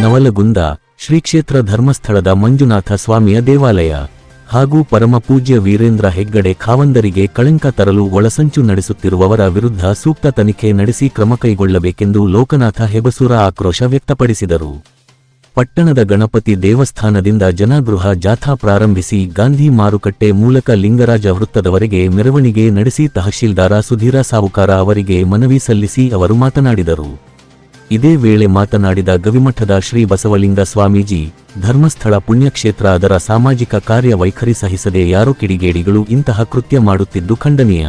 ನವಲಗುಂದ ಶ್ರೀಕ್ಷೇತ್ರ ಧರ್ಮಸ್ಥಳದ ಮಂಜುನಾಥ ಸ್ವಾಮಿಯ ದೇವಾಲಯ ಹಾಗೂ ಪರಮ ಪೂಜ್ಯ ವೀರೇಂದ್ರ ಹೆಗ್ಗಡೆ ಖಾವಂದರಿಗೆ ಕಳಂಕ ತರಲು ಒಳಸಂಚು ನಡೆಸುತ್ತಿರುವವರ ವಿರುದ್ಧ ಸೂಕ್ತ ತನಿಖೆ ನಡೆಸಿ ಕ್ರಮ ಕೈಗೊಳ್ಳಬೇಕೆಂದು ಲೋಕನಾಥ ಹೆಬಸೂರ ಆಕ್ರೋಶ ವ್ಯಕ್ತಪಡಿಸಿದರು. ಪಟ್ಟಣದ ಗಣಪತಿ ದೇವಸ್ಥಾನದಿಂದ ಜನಗೃಹ ಜಾಥಾ ಪ್ರಾರಂಭಿಸಿ ಗಾಂಧಿ ಮಾರುಕಟ್ಟೆ ಮೂಲಕ ಲಿಂಗರಾಜ ವೃತ್ತದವರೆಗೆ ಮೆರವಣಿಗೆ ನಡೆಸಿ ತಹಶೀಲ್ದಾರ ಸುಧೀರ ಸಾವುಕಾರ ಅವರಿಗೆ ಮನವಿ ಸಲ್ಲಿಸಿ ಅವರು ಮಾತನಾಡಿದರು. ಇದೇ ವೇಳೆ ಮಾತನಾಡಿದ ಗವಿಮಠದ ಶ್ರೀ ಬಸವಲಿಂಗ ಸ್ವಾಮೀಜಿ, ಧರ್ಮಸ್ಥಳ ಪುಣ್ಯಕ್ಷೇತ್ರ ಅದರ ಸಾಮಾಜಿಕ ಕಾರ್ಯ ವೈಖರಿ ಸಹಿಸದೆ ಯಾರೋ ಕಿಡಿಗೇಡಿಗಳು ಇಂತಹ ಕೃತ್ಯ ಮಾಡುತ್ತಿದ್ದು ಖಂಡನೀಯ.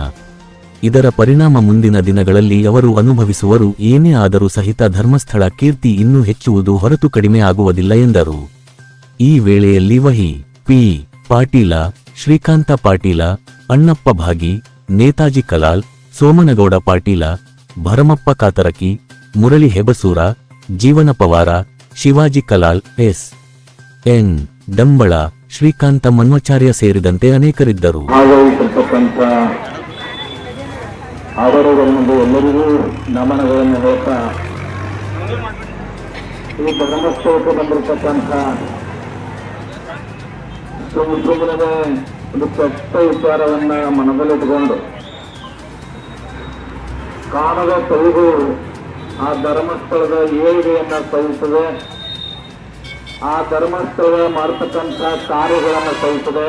ಇದರ ಪರಿಣಾಮ ಮುಂದಿನ ದಿನಗಳಲ್ಲಿ ಅವರು ಅನುಭವಿಸುವರು, ಏನೇ ಆದರೂ ಸಹಿತ ಧರ್ಮಸ್ಥಳ ಕೀರ್ತಿ ಇನ್ನೂ ಹೆಚ್ಚುವುದು ಹೊರತು ಕಡಿಮೆ ಆಗುವುದಿಲ್ಲ ಎಂದರು. ಈ ವೇಳೆಯಲ್ಲಿ ವಹಿ, ಪಿ, ಪಾಟೀಲ, ಶ್ರೀಕಾಂತ ಪಾಟೀಲ, ಅಣ್ಣಪ್ಪ ಭಾಗಿ, ನೇತಾಜಿ ಕಲಾಲ್, ಸೋಮನಗೌಡ ಪಾಟೀಲ, ಭರಮಪ್ಪ ಕಾತರಕಿ ಮುರಳಿ ಹೆಬಸೂರ, ಜೀವನ ಪವಾರ, ಶಿವಾಜಿ ಕಲಾಲ್, ಎಸ್. ಎನ್. ಡಂಬಳ, ಶ್ರೀಕಾಂತ ಮನ್ವಾಚಾರ್ಯ ಸೇರಿದಂತೆ ಅನೇಕರಿದ್ದರು. ಎಲ್ಲರಿಗೂ ನಮನಗಳನ್ನು ಹೇಳ್ತಾ, ಈ ಒಂದು ಕೆಟ್ಟ ವಿಚಾರವನ್ನ ಮನದಲ್ಲಿಟ್ಟುಕೊಂಡು, ಕಾಣದ ತೆಲುಗು ಆ ಧರ್ಮಸ್ಥಳದ ಏಳಿಗೆಯನ್ನು ಸಹಿಸದೆ ಆ ಧರ್ಮಸ್ಥಳ ಮಾಡ್ತಕ್ಕಂಥ ಕಾರ್ಯಗಳನ್ನು ಸಹಿಸದೆ